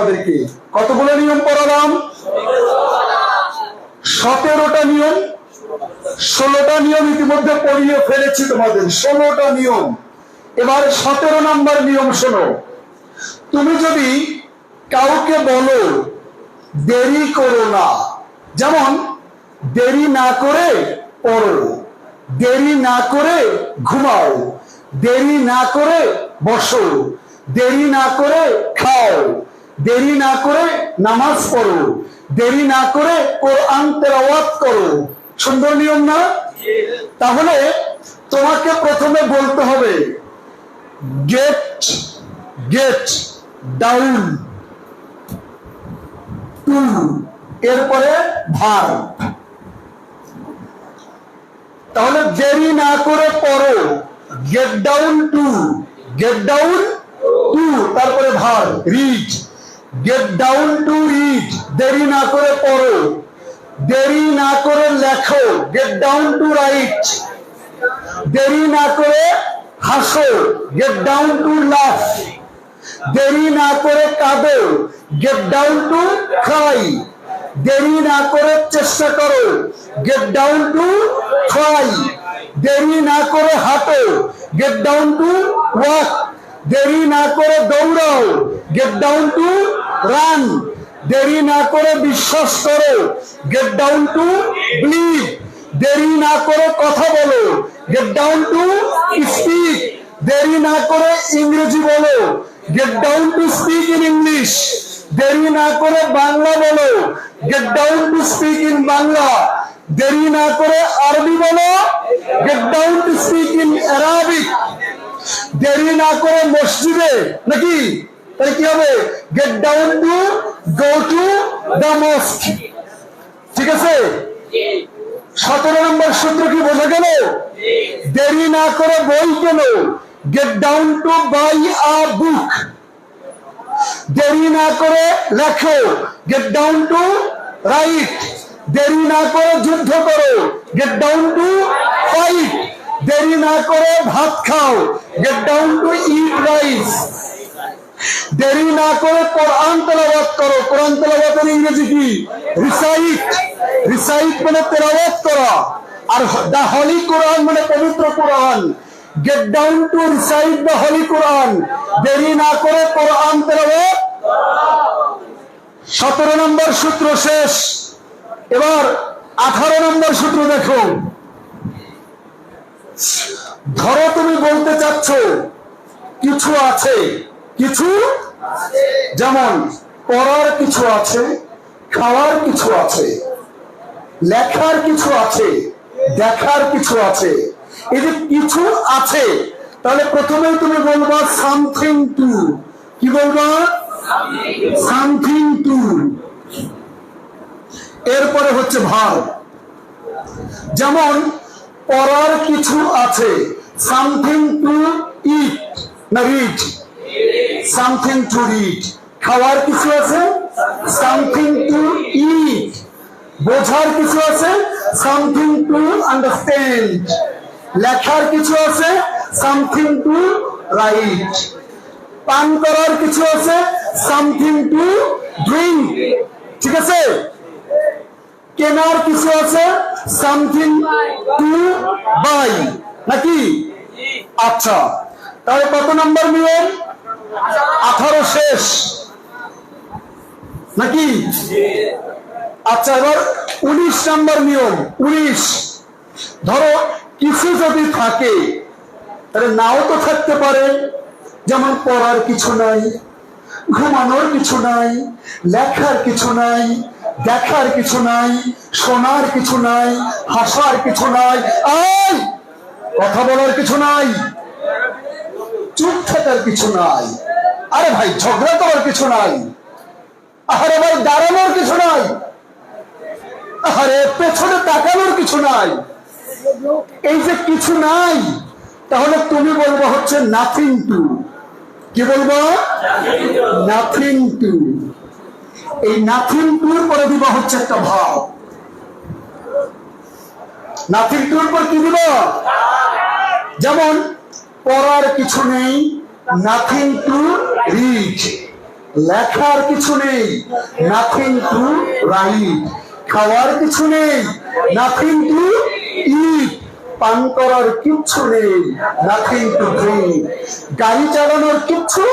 আমাদেরকে কতগুলো নিয়ম পড়ালাম সতেরোটা নিয়ম, ষোলোটা নিয়ম ইতিমধ্যে পড়িয়ে ফেলেছি তোমাদের, ষোলোটা নিয়ম। এবার সতেরো নম্বর নিয়ম শোনো। তুমি যদি কাউকে বলো, দেরি করো না, যেমন, দেরি না করে পড়ো, দেরি না করে ঘুমাও, দেরি না করে বসো, দেরি না করে খাও। দেরি না করে নামাজ পড়ো। দেরি না করে কোরআন তেলাওয়াত করো। সুন্দর নিয়ম না? তাহলে তোমাকে প্রথমে বলতে হবে গেট গেট ডাউন টু এরপরে ভার। তাহলে দেরি না করে পড়ো get down to get down to তারপরে ভার read get down to read দেরি না করে পড়ো। দেরি না করে লেখো। গেট ডাউন টু রাইট দেরি না করে হাসো। গেট ডাউন টু লাফ দেরি না করে কাঁদো। গেট ডাউন টু ক্রাই দেরি না করে চেষ্টা করো। গেট ডাউন টু ট্রাই দেরি না করে হাঁটো। গেট ডাউন টু ওয়াক দেরি না করে দৌড়াও। গেট ডাউন টু রান দেরি না করে বিশ্বাস করো। গেট ডাউন টু বিলিভ দেরি না করে কথা বলো। গেট ডাউন টু স্পিক দেরি না করে ইংরেজি বলো। Get down to speak in English দেরি না করে বাংলা বলো। Get down to speak in Bangla. দেরি না করে আরবি বলো। Get down to speak in Arabic দেরি না করে মসজিদে নাকি? তাহলে কি হবে? Get down to go to the mosque ঠিক আছে? সতেরো নম্বর সূত্র কি বোঝা গেল? দেরি না করে বই কেন get down to buy a book দেরি না করে লেখো। গেট ডাউন টু রাইট দেরি না করে যুদ্ধ করো। গেট ডাউন টু ফাইট দেরি না করে ভাত খাও। Get down to eat rice দেরি না করে কোরআন তেলাওয়াত করো। কোরআন তেলাওয়াতের ইংরেজি কি? রিসাইট রিসাইট মানে তেলাওয়াত করা। আর দা হলি কোরআন মানে পবিত্র Quran get down to recite the holy Quran দেরি না করে কোরআন তেলাওয়াত সতেরো নম্বর সূত্র শেষ। এবার আঠারো নম্বর সূত্র দেখো। ধরো তুমি বলতে চাচ্ছ, কিছু আছে, কিছু? যেমন, পড়ার কিছু আছে, খাওয়ার কিছু আছে, লেখার কিছু আছে, দেখার কিছু আছে। এই যে কিছু আছে, তাহলে প্রথমেই তুমি বলবা সামথিং টু কি বলবা? সামথিং টু এরপরে হচ্ছে ভার। যেমন পড়ার কিছু আছে। সামথিং টু ইট না রিড সামথিং টু রিড খাওয়ার কিছু আছে? সামথিং টু ইট বোঝার কিছু আছে? সামথিং টু আন্ডারস্ট্যান্ড লেখার কিছু আছে? সামথিং টু রাইট পান করার কিছু আছে? সামথিং টু ড্রিঙ্ক ঠিক আছে? কেনার কিছু আছে? সামথিং টু বাই নাকি? আচ্ছা। তাহলে কত নম্বর নিয়ম আঠারো শেষ। নাকি? আচ্ছা এবার উনিশ নম্বর নিয়ম। উনিশ। ধরো, কিছু যদি থাকে, তাহলে নাও তো থাকতে পারে। যেমন পড়ার কিছু নাই। ঘুমানোর কিছু নাই লেখার কিছু নাই দেখার কিছু নাই শোনার কিছু নাই হাসার কিছু নাই আই কথা বলার কিছু নাই চুপ থাকার কিছু নাই আরে ভাই ঝগড়া করার কিছু নাই আরে ভাই দাঁড়ানোর কিছু নাই আরে পেছনে তাকানোর কিছু নাই এই যে কিছু নাই তাহলে তুমি বলব হচ্ছে নাথিং টু কি বলব? নাথিং টু এই নাথিং টুর পরে দিব হচ্ছে একটা ভাব। নাথিং টুর পর কি দিব যেমন, পড়ার কিছু নেই নাথিং টু রিড লেখার কিছু নেই নাথিং টু রাইট খাওয়ার কিছু নেই নাথিং টু ইট পান করার কিচ্ছু নেই নাথিং টু ড্রিঙ্ক গাড়ি চালানোর কিচ্ছু?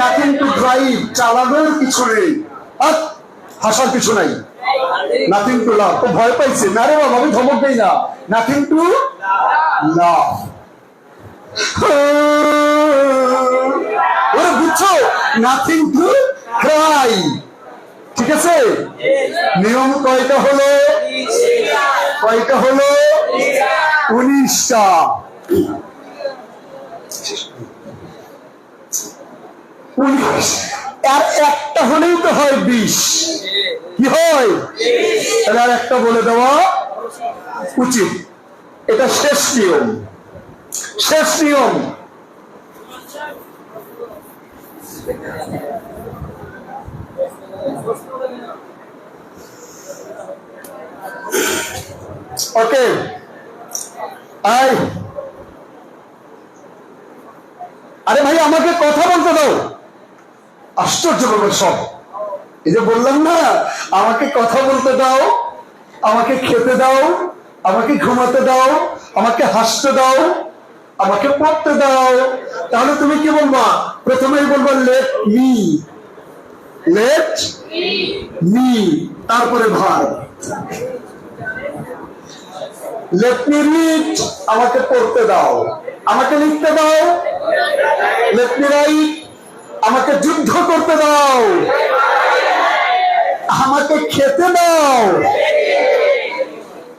নাথিং টু ড্রাইভ চালানোর কিছু নেই। হাসার কিছু নাই। নাথিং টু লাভ ও ভয় পাইছে। না রে বাবা, আমি ধমক দেই না। নাথিং টু লাভ ওরে বুঝছ? নাথিং টু ক্রাই ঠিক আছে? নিয়ম কয়টা হলো? কয়টা হলো? উনিশটা উনিশ। আর একটা হলেই তো হয় বিশ। কি হয়? তাহলে আর একটা বলে দেওয়া উচিত। এটা শেষ নিয়ম। শেষ নিয়ম। ওকে আই আরে ভাই, আমাকে কথা বলতে দাও। আশ্চর্য ব্যাপার সব। এই যে বললাম না, আমাকে কথা বলতে দাও, আমাকে খেতে দাও, আমাকে ঘুমাতে দাও, আমাকে হাসতে দাও, আমাকে পড়তে দাও। তাহলে তুমি কি বলবা? প্রথমেই বলব লেট মি লেট মি তারপরে ভার আমাকে পড়তে দাও। আমাকে লিখতে দাও। আমাকে যুদ্ধ করতে দাও। আমাকে খেতে দাও।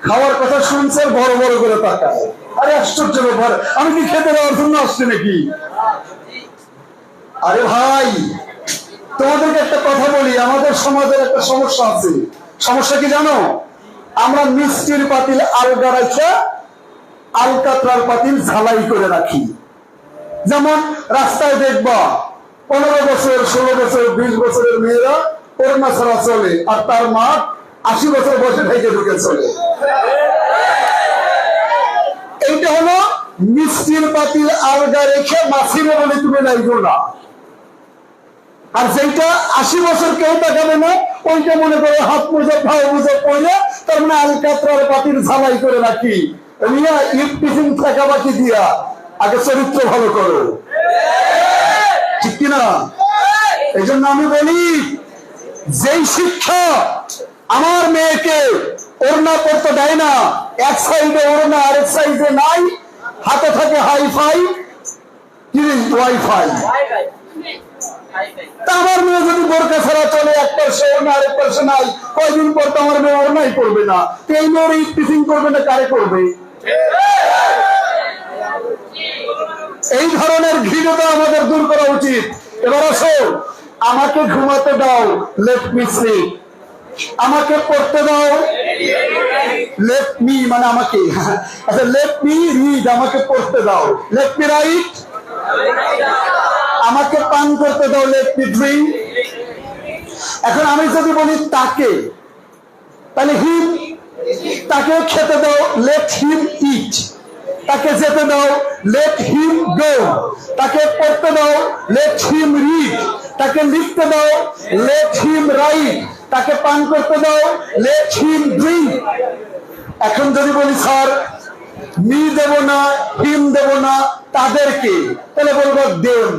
খাওয়ার কথা শুনছে, বড় বড় করে তাকায়। আরে আশ্চর্য ব্যাপার, আমি কি খেতে দেওয়ার জন্য আসছি নাকি? আরে ভাই, তোমাদেরকে একটা কথা বলি, আমাদের সমাজের একটা সমস্যা আছে। সমস্যা কি জানো? আমরা মিষ্টির পাতিল আলগা আলকাতরার পাতিল ঝালাই করে রাখি। যেমন রাস্তায় দেখবা, পনেরো বছর, ষোলো বছর, বিশ বছরের মেয়েরা করোনা ছাড়া চলে আর তার মা আশি বছর বয়সে থেকে ঢুকে চলে। এইটা হলো মিষ্টির পাতিল আলগা রেখে মাছিরে বলে তুমি লাইগো না। আর যেটা আশি বছর কেউ তাকাবে না ওইটা মনে করে, হাত মোজা ভাও মোজা পড়ে তার মানে আলকাতরার পাতিল ঝালাই করে রাখি। রিয়া ইউটিফিন থাকা বাকি দিয়া আগে চরিত্র ভালো করো। ঠিক কিনা? এই জন্য আমি বলি, যেই শিক্ষা আমার মেয়েকে ওড়না পড়তে দেয় না, এক সাইডে ওড়না, আরেক সাইডে নাই, হাতে থাকে হাই ফাই কি ওয়াইফাই। তা মেয়ে যদি বোরকা ছাড়া চলে, এক পার্শ্বে ওড়না আরেক পার্শ্বে নাই, কয়দিন পর তো আমার মেয়ে ওড়নাই করবে না। তো এই মেয়ের টিফিন করবে না, কারে করবে? এই ধরনের ঘৃণতা আমাদের দূর করা উচিত। এবার আসো, আমাকে ঘুমাতে দাও লেট মি স্লিপ আমাকে পড়তে দাও লেট মি মানে আমাকে। আচ্ছা লেট মি রিড আমাকে পড়তে দাও। লেট মি রাইট আমাকে পান করতে দাও, লেট ড্রিঙ্ক এখন আমি যদি বলি তাকে, তাহলে হিম তাকে খেতে দাও, লেট হিম ইট। তাকে যেতে দাও, লেট হিম গো। তাকে পড়তে দাও, লেট হিম রিড। তাকে লিখতে দাও, লেট হিম রাইট। তাকে পান করতে দাও, লেট হিম ড্রিঙ্ক। এখন যদি বলি, স্যার, মি দেব না, হিম দেব না, তাদেরকে, তাহলে বলব them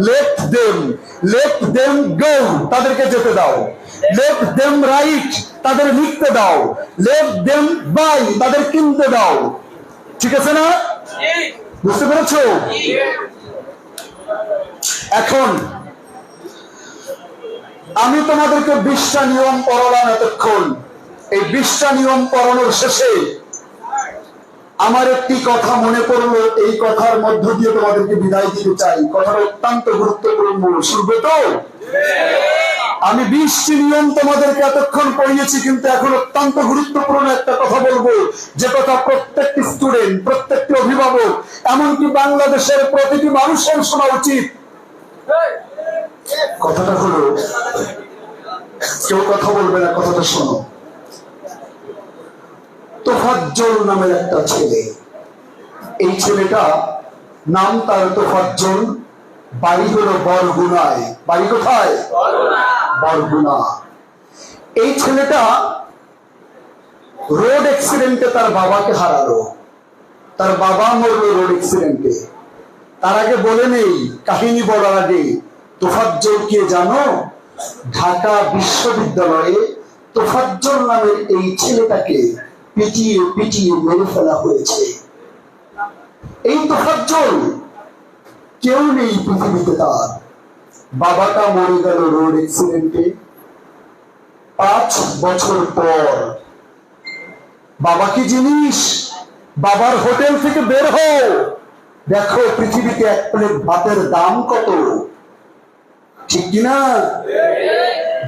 let them let them go তাদেরকে যেতে দাও। লেট দেম রাইট তাদের লিখতে দাও। লেট দেম বাই তাদের কিনতে দাও। ঠিক আছে না? বুঝতে পেরেছ? এখন, আমি তোমাদেরকে বিশটা নিয়ম পড়ালাম এতক্ষণ। এই বিশটা নিয়ম পড়ানোর শেষে আমার একটি কথা মনে পড়ল, এই কথার মধ্য দিয়ে তোমাদেরকে বিদায় দিতে চাই। কথাটা অত্যন্ত গুরুত্বপূর্ণ। শুনবে তো? আমি বিশটি নিয়ম তোমাদেরকে এতক্ষণ পড়িয়েছি, কিন্তু এখন অত্যন্ত গুরুত্বপূর্ণ একটা কথা বলব। যে কথা প্রত্যেকটি স্টুডেন্ট প্রত্যেকটি অভিভাবক, এমনকি বাংলাদেশের প্রতিটি মানুষের শোনা উচিত। কথাটা হলো, কেউ কথা বলবে না, কথাটা শোনো। তোফাজ্জল নামের একটা ছেলে। এই ছেলেটা নাম তার তোফাজ্জল। বাড়ি হলো বরগুনায়। বাড়ি কোথায়? বরগুনা। এই ছেলেটা রোড অ্যাক্সিডেন্টে তার বাবাকে হারালো। তার বাবা মরলো রোড অ্যাক্সিডেন্টে। তার আগে বলে নেই, কাহিনী বলার আগে, তোফাজ্জল কে জানো? ঢাকা বিশ্ববিদ্যালয়ে তোফাজ্জল নামের এই ছেলেটাকে পিটিয়ে পিটিয়ে মেরে ফেলা হয়েছে। এই কেউ নেই পৃথিবীতে তার। বাবাটা মরে গেল রোড অ্যাক্সিডেন্টে। পাঁচ বছর পর। বাবা কি জিনিস, বাবার হোটেল থেকে বের হও। দেখো পৃথিবীতে এক প্লেট ভাতের দাম কত। ঠিক কিনা?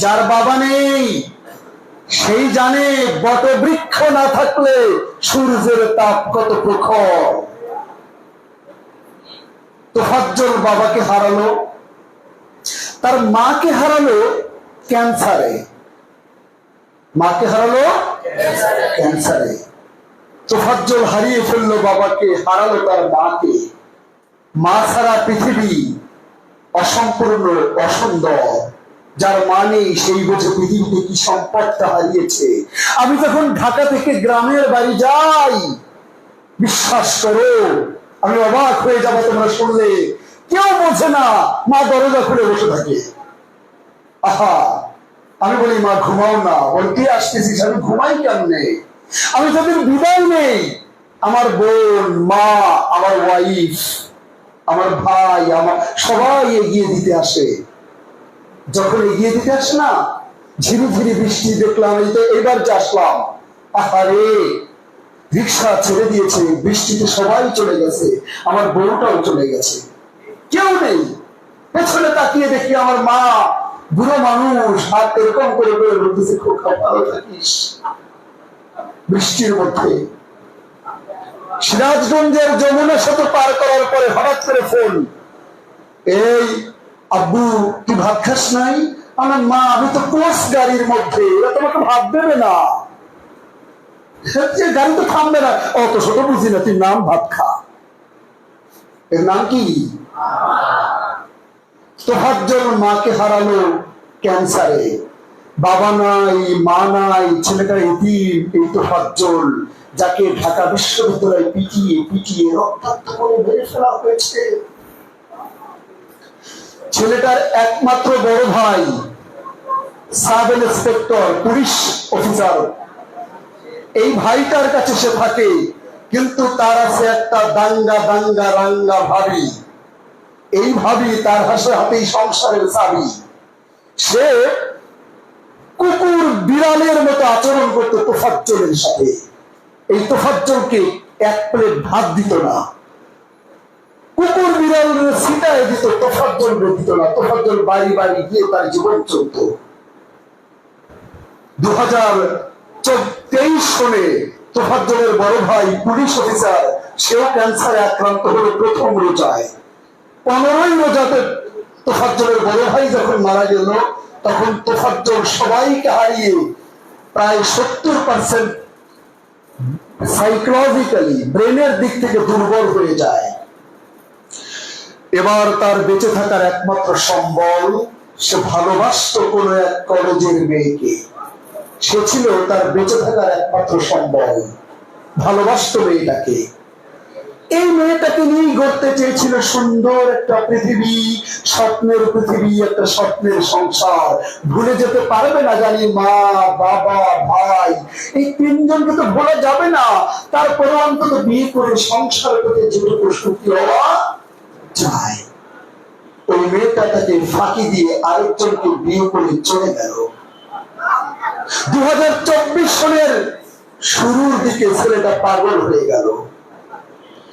যার বাবা নেই সেই জানে বটবৃক্ষ না থাকলে সূর্যের তাপ কত প্রখর। তোফাজ্জল বাবাকে হারালো, তার মাকে হারালো ক্যান্সারে। মাকে হারালো ক্যান্সারে। তোফাজ্জল হারিয়ে ফেলল বাবাকে, হারালো তার মাকে। মা ছাড়া পৃথিবী অসম্পূর্ণ, অসুন্দর। যার মানে সেই বোঝে পৃথিবীতে কি সম্পদটা হারিয়েছে। আমি যখন ঢাকা থেকে গ্রামের বাড়ি যাই, বিশ্বাস করো, আমি অবাক হয়ে যাব, তোমরা শুনলে। কেউ বোঝে না মা দরজা খুলে বসে থাকে। আহা, আমি বলি, মা, ঘুমাও না। বল, কে আসতেছিস? আমি ঘুমাই কেমনে? আমি তাদের বিদায় নেই। আমার বোন, মা, আমার ওয়াইফ আমার ভাই, আমার সবাই এগিয়ে দিতে আসে। যখন এগিয়ে দিতে আসে না ঝিরি ঝিরি বৃষ্টি দেখলাম, এই তো এবার আসলাম। আহারে, রিক্সা ছেড়ে দিয়েছে, বৃষ্টিতে সবাই চলে গেছে, আমার বউটাও চলে গেছে। কেউ নেই। পেছনে তাকিয়ে দেখি আমার মা, বুড়ো মানুষ, হাত এরকম করে করে বলতেছে, খুব ভালো থাকিস। বৃষ্টির মধ্যে। সিরাজগঞ্জের যমুনা সেতু পার করার পরে হঠাৎ করে ফোন এই আব্বু, তুই ভাত খাস নাই? আমার মা, আমি তো কোচ গাড়ির মধ্যে। এরা তোমাকে ভাত দেবে না। গাড়ি তো থামবে না। অত ছোট বুঝি না, তুই নাম ভাত খা। এর নাম কি? তোফাজ্জল মাকে হারালো ক্যান্সারে। বাবা নাই, মা নাই, ছেলেটা এতিম, এই তোফাজ্জল যাকে ঢাকা বিশ্ববিদ্যালয়ে পিটিয়ে পিটিয়ে রক্তাক্ত করে মেরে ফেলা হয়েছে। ছেলেটার একমাত্র বড় ভাই, সাব ইন্সপেক্টর, পুলিশ অফিসার। এই ভাইটার কাছে সে থাকে, কিন্তু তার আছে একটা দাঙ্গা দাঙ্গা রাঙ্গা ভাবি। এই ভাবি তার হাসে হাতেই সংসারের চাবি। সে কুকুর বিড়ালের মতো আচরণ করতো তোফাজ্জলের সাথে। এই তোফাজ্জলকে এক প্লেট ভাত দিত না। কুকুর বিড়াল সিটায় দিত তোফাজ্জল দিত না, তোফাজ্জল বাড়ি বাড়ি গিয়ে তার জীবন চলতো। দু হাজার তেইশ সনে তোফাজ্জলের বড় ভাই পুলিশ অফিসার, সেও ক্যান্সারে আক্রান্ত হলো প্রথম রোজায়। পনেরোই রোজাতে তোফাজ্জলের বড় ভাই যখন মারা গেল, তখন তোফাজ্জল সবাইকে হারিয়ে প্রায় সত্তর পার্সেন্ট সাইকোলজিক্যালি ব্রেনের দিক থেকে দুর্বল হয়ে যায়। এবার তার বেঁচে থাকার একমাত্র সম্বল সে ভালোবাসত কোনো এক কলেজের মেয়েকে। সে ছিল তার বেঁচে থাকার একমাত্র সম্বল। ভালোবাসত মেয়েটাকে। এই মেয়েটাকে নিয়েই গড়তে চেয়েছিল সুন্দর একটা পৃথিবী, স্বপ্নের পৃথিবী, একটা স্বপ্নের সংসার। ভুলে যেতে পারবে না জানি মা, বাবা, ভাই। এই তিনজনকে তো ভোলা যাবে না। তারপরে অন্তত বিয়ে করে সংসার করতে যেটুকু সুখী হওয়া যায়। ওই মেয়েটা তাকে ফাঁকি দিয়ে আরেকজনকে বিয়ে করে চলে গেল। দু সনের শুরুর দিকে ছেলেটা পাগল হয়ে গেল।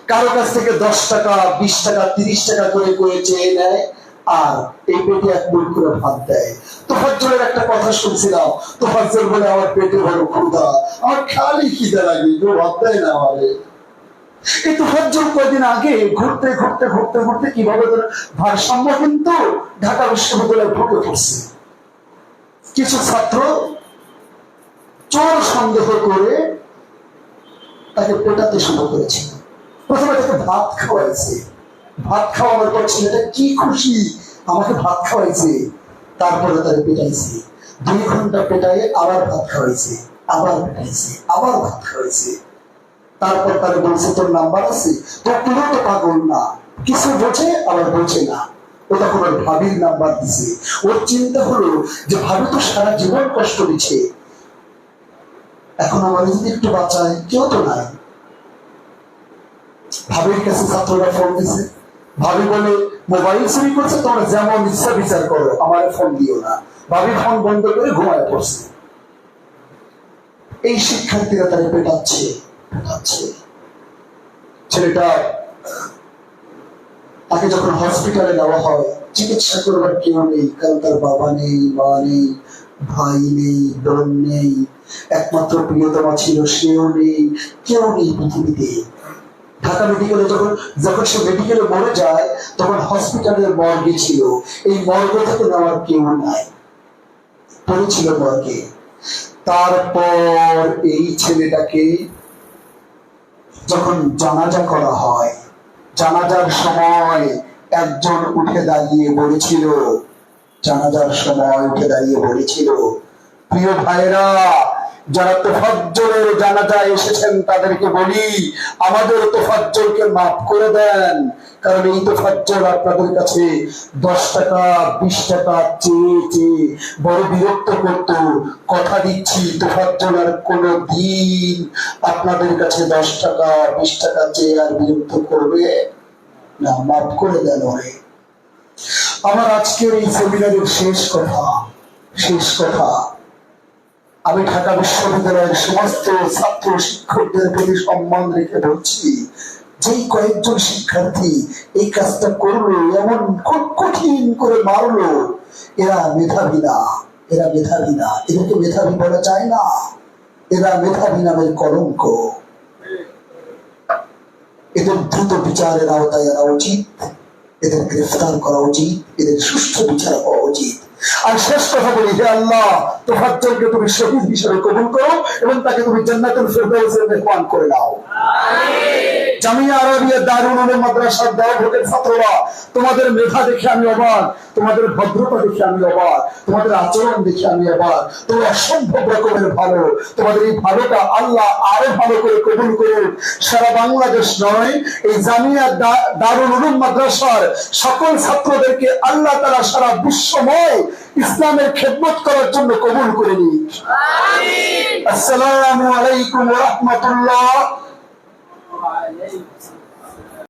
কারও কাছ থেকে দশ টাকা, বিশ টাকা, তিরিশ টাকা করে করে চেয়ে নেয় আর এই পেটে এক মুড়ি করে ভাত দেয়। তোফাজ্জলের একটা কথা শুনছিলাম। তোফাজ্জল বলে, আমার পেটে বড় ক্ষুধা। আমার খালি খিদে লাগে, কেউ ভাত দেয় না আমারে। এই তোফাজ্জল কয়েকদিন আগে ঘুরতে ঘুরতে ঘুরতে ঘুরতে কীভাবে ভারসাম্য কিন্তু ঢাকা বিশ্ববিদ্যালয়ে ঢুকে পড়ছে। কিছু ছাত্র চোর সন্দেহ করে তাকে পেটাতে শুরু করেছিল প্রথমে তাকে ভাত খাওয়াইছে। ভাত খাওয়ানোর পর ছেলেটা কি খুশি, আমাকে ভাত খাওয়াইছে। তারপরে তাকে পেটাইছে। দুই ঘণ্টা পেটাই আবার ভাত খাওয়াইছে, আবার পেটাইছে, আবার ভাত খাওয়াইছে। তারপর তারে বলছে তোর নাম্বার আছে তোর তো পাগল না। কিছু বোঝে, আবার বোঝে না। ও তখন ভাবির নাম্বার দিছে। ওর চিন্তা হলো যে, ভাবি তো সারা জীবন কষ্ট দিচ্ছে। এখন আমার যদি একটু বাঁচায়, কেউ তো নাই। ভাবির কাছে ছাত্ররা ফোন দিছে। ভাবি বলে, মোবাইল চুরি করছে, তোমরা যেমন ইচ্ছা বিচার করো, আমার ফোন দিও না। ভাবি ফোন বন্ধ করে ঘুমায় পড়ছে। এই শিক্ষার্থীরা তারা পেটাচ্ছে। ছেলেটা, তাকে যখন হসপিটালে নেওয়া হয়, চিকিৎসা করবার কেউ নেই, কারণ তার বাবা নেই, মা নেই, ভাই নেই, বোন নেই, একমাত্র প্রিয়তমা ছিল, সেও নেই, কেউ নেই পৃথিবীতে। ঢাকা মেডিকেলে যখন যখন সে মেডিকেলে মরে যায়, তখন হসপিটালের মর্গে ছিল। এই মর্গ থেকে নেওয়ার কেউ নাই। পড়েছিল মর্গে। তারপর এই ছেলেটাকে যখন জানাজা করা হয়, জানাজার সময় একজন উঠে দাঁড়িয়ে বলেছিল, জানাজার সময় উঠে দাঁড়িয়ে বলেছিল, প্রিয় ভাইরা যারা তোফাজ্জলের জানাজায় এসেছেন তাদেরকে বলি, আমাদের তোফাজ্জলকে মাফ করে দেন। কারণ এই তোফাজ্জল আপনাদের কাছে দশ টাকা, বিশ টাকা চেয়ে চেয়ে বড় বিরক্ত করত। কথা দিচ্ছি, তোফাজ্জল আর কোনো দিন আপনাদের কাছে দশ টাকা, বিশ টাকা চেয়ে আর বিরক্ত করবে না। মাফ করে দেন ওরে। আমার আজকের এই সেমিনারের শেষ কথা শেষ কথা আমি ঢাকা বিশ্ববিদ্যালয়ের সমস্ত ছাত্র শিক্ষকদের প্রতি সম্মান রেখে বলছি যেই কয়েকজন শিক্ষার্থী এই কাজটা করল, এমন খুব কঠিন করে মারলো, এরা মেধাবী না, এরা মেধাবী না। এদেরকে মেধাবী বলা যায় না। এরা মেধাবী নামের কলঙ্ক। এদের দ্রুত বিচারের আওতায় আনা উচিত, এদের গ্রেফতার করা উচিত, এদের সুষ্ঠু বিচার হওয়া উচিত। আর শেষ কথা বলি, হে আল্লাহ তোফাজ্জলকে তুমি শহীদ হিসেবে কবুল করো এবং তাকে তুমি জান্নাতুল ফেরদাউসের মেহমান করে নাও। জামিয়া আরবিয়া দারুল মাদ্রাসার দেওয়া ছাত্ররা তোমাদের মেধা দেখে আমি অবাক তোমাদের ভদ্রতা দেখে আমি অবাক তোমাদের আচরণ দেখে আমি অবাক তোমরা অসম্ভব রকমের ভালো তোমাদের এই ভালোটা আল্লাহ আরও ভালো করে কবুল করুন সারা বাংলাদেশ নয় এই জামিয়া দারুল উলুম মাদ্রাসার সকল ছাত্রদেরকে আল্লাহ তারা সারা বিশ্বময় ইসলামের খেদমত করার জন্য কবুল করে নিন আসসালামু আলাইকুম ওয়া I Friday.